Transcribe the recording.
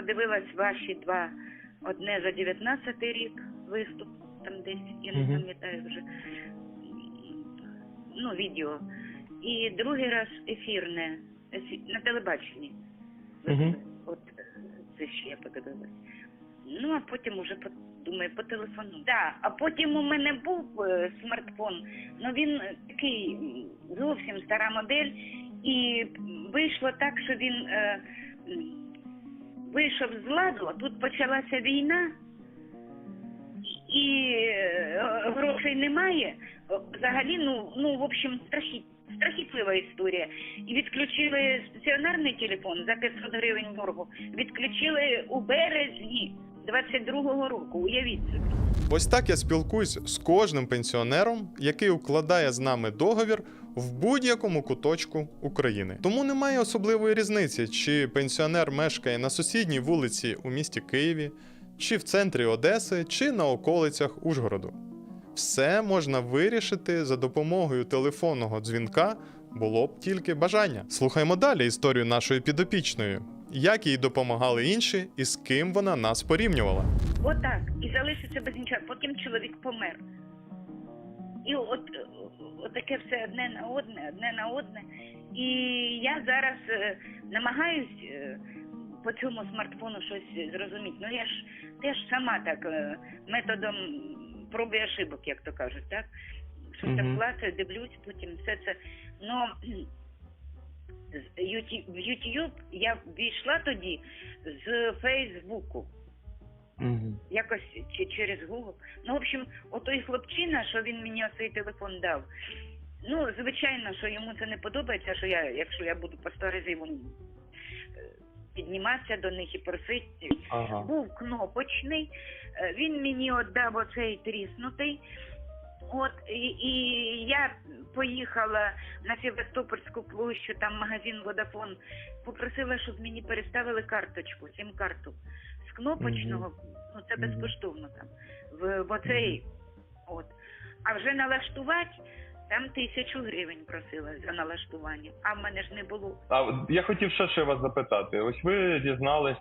подивилась ваші два. Одне за 19 рік виступ, там десь, я не пам'ятаю вже. Ну, відео. І другий раз ефірне ефі- на телебаченні. Мгм. От е, це ще я подивилась. Ну, а потім уже по- думаю, по телефону. Да, а потім у мене був е, смартфон, ну він такий зовсім стара модель, і вийшло так, що він е, вийшов з ладу, тут почалася війна, і е, грошей немає. Взагалі, ну, ну в общем, страхіт, страхітлива історія. І відключили стаціонарний телефон за 500 гривень боргу. Відключили у березні 22-го року. Уявіть собі. Ось так я спілкуюсь з кожним пенсіонером, який укладає з нами договір в будь-якому куточку України. Тому немає особливої різниці, чи пенсіонер мешкає на сусідній вулиці у місті Києві, чи в центрі Одеси, чи на околицях Ужгороду. Все можна вирішити за допомогою телефонного дзвінка, було б тільки бажання. Слухаймо далі історію нашої підопічної, як їй допомагали інші і з ким вона нас порівнювала. Отак. І залишиться без нічого. Потім чоловік помер. І от, от таке все одне на одне, одне на одне. І я зараз е, намагаюсь е, по цьому смартфону щось зрозуміти. Ну я ж теж сама так е, методом проби і ошибок, як то кажуть, так? Щось так Мгм. клацаю, дивлюсь, потім все це. Ну в YouTube я ввійшла тоді з Фейсбуку якось чи через Google. Ну, в общем, отой хлопчина, що він мені цей телефон дав. Ну, звичайно, що йому це не подобається, що я, якщо я буду по старизиву підніматися до них і просити. Ага. Був кнопочний, е, він мені віддав оцей тріснутий. От і, і я поїхала на Севастопольську площу, там магазин Водафон, попросила, щоб мені переставили карточку, сім-карту з кнопочного, ну це безкоштовно там, в, оцей. От. А вже налаштувати там тисячу гривень просила за налаштування, а в мене ж не було. А я хотів ще ще вас запитати. Ось ви дізнались